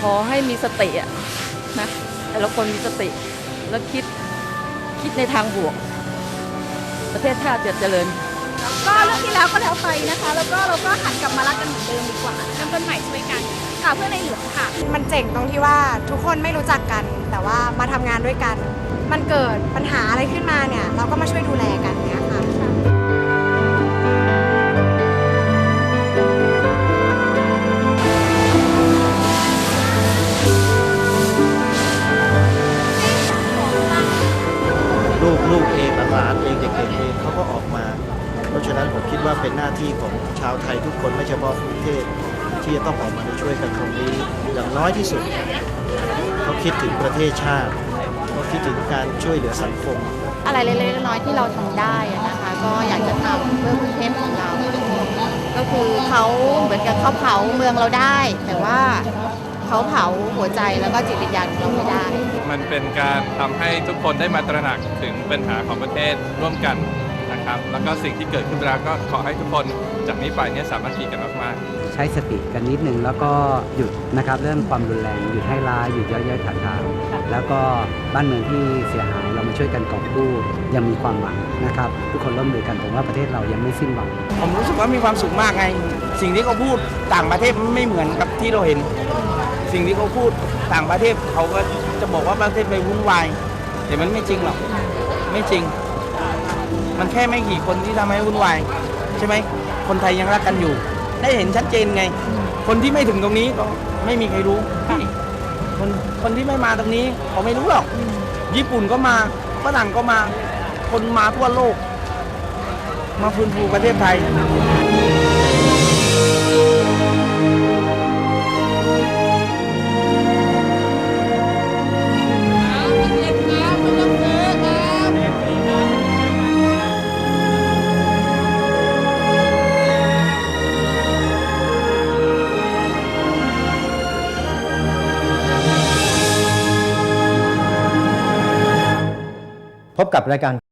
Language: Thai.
ขอให้มีสติอะนะแต่ละคนมีสติแล้วคิดคิดในทางบวก ประเทศชาติจะเจริญ ก็เรื่องที่แล้วก็แล้วไปนะคะ แล้วก็เราก็หันกลับมารักกันเหมือนเดิมดีกว่าเริ่มต้นใหม่ช่วยกันค่ะเพื่อในหลวงค่ะ มันเจ๋งตรงที่ว่าทุกคนไม่รู้จักกัน แต่ว่ามาทำงานด้วยกัน มันเกิดปัญหาอะไรขึ้นมาเนี่ย เราก็มาช่วยดูแล ลูกเองหลานเองเด็กๆเองเขาก็ออกมา เพราะฉะนั้นผมคิดว่าเป็นหน้าที่ของชาวไทยทุกคนไม่เฉพาะประเทศที่จะต้องออกมาช่วยกันตรงนี้อย่างน้อยที่สุดเขาคิดถึงประเทศชาติเขาคิดถึงการช่วยเหลือสังคม อะไรเล็กๆน้อยๆที่เราทำได้นะคะ ก็อยากจะทำเพื่อกรุงเทพของเรา ก็คือเขาเหมือนกับเขาเผาเมืองเราได้ แต่ว่า เขาเผาหัวใจแล้วก็จิตวิญญาณของเราไม่ได้ มันเป็นการทำให้ทุกคนได้มาตระหนักถึงปัญหาของประเทศร่วมกันนะครับ แล้วก็สิ่งที่เกิดขึ้นแล้วก็ขอให้ทุกคนจากนี้ไปเนี่ยสามัคคีกันมากๆ ใช้สติกันนิดนึงแล้วก็หยุดนะครับเรื่องความรุนแรงหยุดให้ร้ายหยุดเย้อยๆถักทางแล้วก็บ้านเมืองที่เสียหายเรามาช่วยกันกอบกู้ยังมีความหวังนะครับ ทุกคนร่วมมือกันผมว่าประเทศเรายังไม่สิ้นหวัง ผมรู้สึกว่ามีความสุขมากไง สิ่งที่เขาพูดต่างประเทศมันไม่เหมือนกับที่เราเห็น สิ่งที่เขาพูดต่างประเทศเขาก็จะบอกว่าประเทศไปวุ่นวายแต่มันไม่จริงหรอกไม่จริง มันแค่ไม่กี่คนที่ทำให้วุ่นวายใช่ไหมคนไทยยังรักกันอยู่ ได้เห็นชัดเจนไง คนที่ไม่ถึงตรงนี้ก็ไม่มีใครรู้คนคนที่ไม่มาตรงนี้เขาไม่รู้หรอก ญี่ปุ่นก็มาฝรั่งก็มา คนมาทั่วโลก มาฟื้นฟูประเทศไทย พบกับรายการ